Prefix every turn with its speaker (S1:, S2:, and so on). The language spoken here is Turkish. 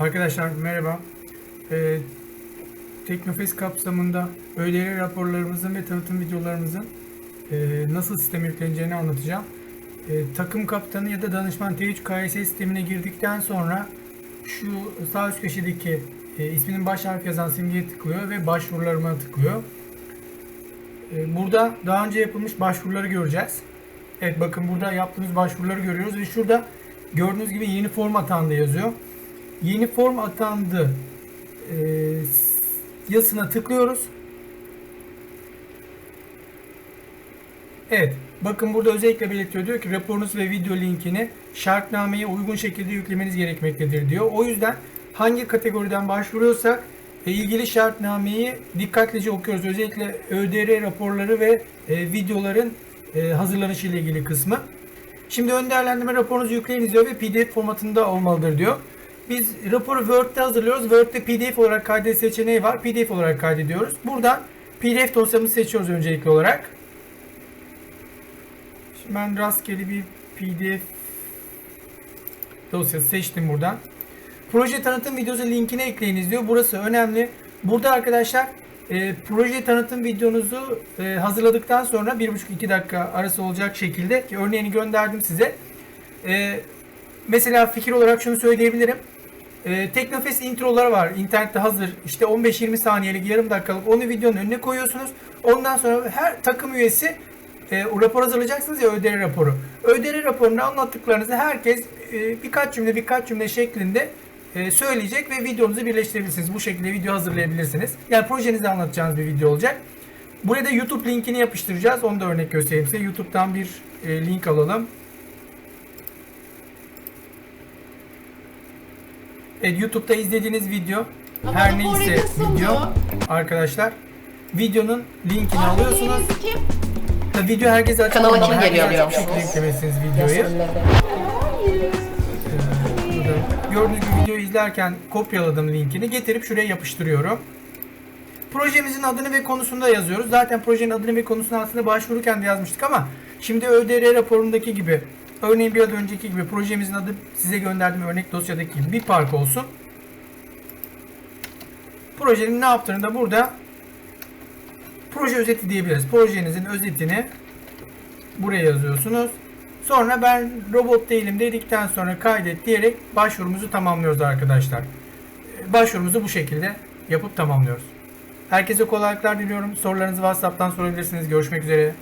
S1: Arkadaşlar merhaba. Ee, Teknofest kapsamında ÖDR raporlarımızın ve tanıtım videolarımızın e, nasıl sisteme yükleneceğini anlatacağım. E, takım kaptanı ya da danışman T3 KS sistemine girdikten sonra şu sağ üst köşedeki e, isminin baş harfi yazan simgeye tıklıyor ve başvurularıma tıklıyor. E, burada daha önce yapılmış başvuruları göreceğiz. Evet bakın burada yaptığımız başvuruları görüyoruz ve şurada gördüğünüz gibi yeni form atandı yazıyor. Yeni form atandı e, yazısına tıklıyoruz. Evet. Bakın burada özellikle belirtiyor. Diyor ki raporunuz ve video linkini şartnameye uygun şekilde yüklemeniz gerekmektedir diyor. O yüzden hangi kategoriden başvuruyorsak e, ilgili şartnameyi dikkatlice okuyoruz. Özellikle ÖDR raporları ve e, videoların e, hazırlanışı ile ilgili kısmı. Şimdi ön değerlendirme raporunuzu yükleyiniz diyor ve PDF formatında olmalıdır diyor. Biz raporu Word'de hazırlıyoruz. Word'de PDF olarak kaydet seçeneği var. PDF olarak kaydediyoruz. Buradan PDF dosyamızı seçiyoruz öncelikli olarak. Şimdi ben rastgele bir PDF dosyası seçtim buradan. Proje tanıtım videosu linkine ekleyiniz diyor. Burası önemli. Burada arkadaşlar e, proje tanıtım videonuzu e, hazırladıktan sonra 1,5-2 dakika arası olacak şekilde ki örneğini gönderdim size. E, mesela fikir olarak şunu söyleyebilirim. E, Teknofest introları var. internette hazır. İşte 15-20 saniyelik, yarım dakikalık. Onu videonun önüne koyuyorsunuz. Ondan sonra her takım üyesi e, rapor hazırlayacaksınız ya ÖDR raporu. ÖDR raporunu anlattıklarınızı herkes e, birkaç cümle birkaç cümle şeklinde e, söyleyecek ve videonuzu birleştirebilirsiniz. Bu şekilde video hazırlayabilirsiniz. Yani projenizi anlatacağınız bir video olacak. Buraya da YouTube linkini yapıştıracağız. Onu da örnek göstereyim size. YouTube'dan bir e, link alalım. Evet, YouTube'da izlediğiniz video
S2: Ama
S1: her neyse video arkadaşlar videonun linkini
S2: Abi
S1: alıyorsunuz. Tabii video herkese açık
S3: Kanala kim geliyor biliyor musunuz?
S1: yüklemesiniz videoyu. Burada gördüğünüz gibi videoyu izlerken kopyaladım linkini. Getirip şuraya yapıştırıyorum. Projemizin adını ve konusunu da yazıyoruz. Zaten projenin adını ve konusunu aslında başvururken de yazmıştık ama şimdi ÖDR raporundaki gibi örneğin bir adı önceki gibi projemizin adı size gönderdiğim örnek dosyadaki gibi bir park olsun. Projenin ne yaptığını da burada proje özeti diyebiliriz. Projenizin özetini buraya yazıyorsunuz. Sonra ben robot değilim dedikten sonra kaydet diyerek başvurumuzu tamamlıyoruz arkadaşlar. Başvurumuzu bu şekilde yapıp tamamlıyoruz. Herkese kolaylıklar diliyorum. Sorularınızı WhatsApp'tan sorabilirsiniz. Görüşmek üzere.